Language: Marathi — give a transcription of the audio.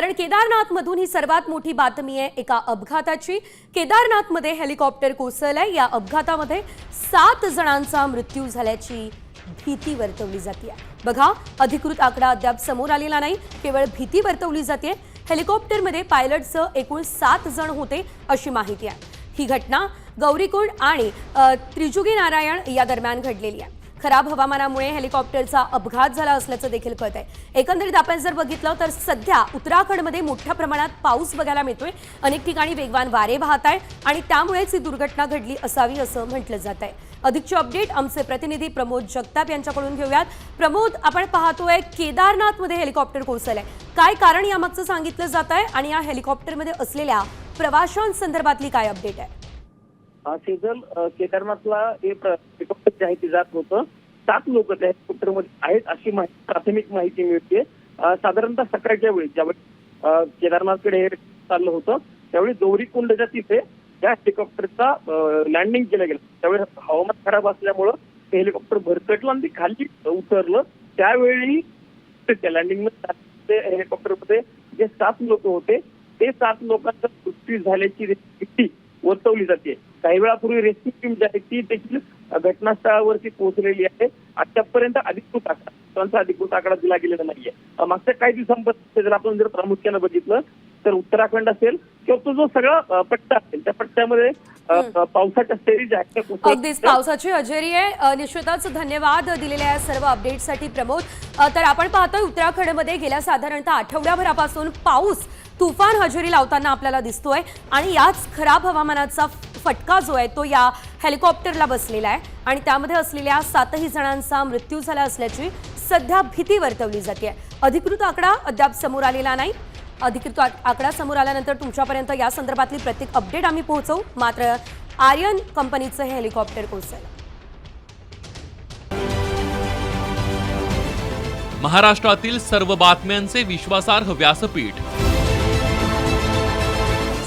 कारण केदारनाथमधून ही सर्वात मोठी बातमी आहे एका अपघाताची. केदारनाथमध्ये हेलिकॉप्टर कोसळलंय. या अपघातामध्ये सात जणांचा मृत्यू झाल्याची भीती वर्तवली जाते बघा अधिकृत आकडा अद्याप समोर आलेला नाही केवळ भीती वर्तवली जाते हेलिकॉप्टरमध्ये पायलटसह एकूण सात जण होते अशी माहिती आहे. ही घटना गौरीकुंड आणि त्रिजुगी नारायण या दरम्यान घडलेली आहे. खराब हवामानामुळे हेलिकॉप्टरचा अपघात झाला असल्याचं देखील कळत आहे एकंदरीत आपण जर बघितलं तर सध्या उत्तराखंडमध्ये मोठ्या प्रमाणात पाऊस बघायला मिळतोय. अनेक ठिकाणी वेगवान वारे वाहत आहे आणि त्यामुळेच ही दुर्घटना घडली असावी असं म्हटलं जात आहे अधिकचे अपडेट आमचे प्रतिनिधी प्रमोद जगताप यांच्याकडून घेऊयात. प्रमोद आपण पाहतोय केदारनाथमध्ये हेलिकॉप्टर कोसळलंय. काय कारण यामागचं सांगितलं जात आहे आणि या हेलिकॉप्टरमध्ये असलेल्या प्रवाशांसंदर्भातली काय अपडेट आहे? सेजल केदारनाथला हे हेलिकॉप्टर जे आहे ते जात होतं सात लोक त्या हेलिकॉप्टरमध्ये आहेत अशी माहिती प्राथमिक माहिती मिळते. साधारणतः सकाळच्या वेळी ज्यावेळी केदारनाथकडे हे चाललं होतं त्यावेळी गौरीकुंडच्या तिथे त्या हेलिकॉप्टरचा लँडिंग केलं गेलं. त्यावेळी हवामान खराब असल्यामुळं ते हेलिकॉप्टर भरकटलं आणि ते खाली उतरलं. त्यावेळी त्या लँडिंग हेलिकॉप्टरमध्ये जे सात लोक होते ते सात लोकांचा मृत्यू झाल्याची वर्तवली जाते. काही वेळापूर्वी रेस्क्यू टीम जी आहे ती देखील घटनास्थळावरती पोहोचलेली आहे. आतापर्यंत अधिकृत आकडा त्यांचा अधिकृत आकडा दिला गेलेला नाहीये. मागच्या काही दिवसांपासून जर आपण जर प्रामुख्यानं बघितलं तर उत्तराखंड असेल किंवा तो जो सगळा पट्टा असेल त्या पट्ट्यामध्ये पावसाच्या कोसळत अगदीच पावसाची हजेरी आहे. निश्चितच धन्यवाद दिलेल्या या सर्व अपडेटसाठी प्रमोद. तर आपण पाहतोय उत्तराखंडमध्ये गेल्या साधारणतः आठवड्याभरापासून पाऊस तुफान हजेरी लावताना आपल्याला दिसतोय आणि याच खराब हवामानाचा फटका जो आहे तो या हेलिकॉप्टरला बसलेला आहे. आणि त्यामध्ये असलेल्या सातही जणांचा मृत्यू झाला असल्याची सध्या भीती वर्तवली जाते. अधिकृत आकडा अद्याप समोर आलेला नाही. अधिकृत आकडा समोर आल्यानंतर तुमच्यापर्यंत या संदर्भातली प्रत्येक अपडेट आम्ही पोहोचवू. मात्र आर्यन कंपनीचं हे हेलिकॉप्टर कोसळलं. महाराष्ट्रातील सर्व बातम्यांचे विश्वासार्ह व्यासपीठ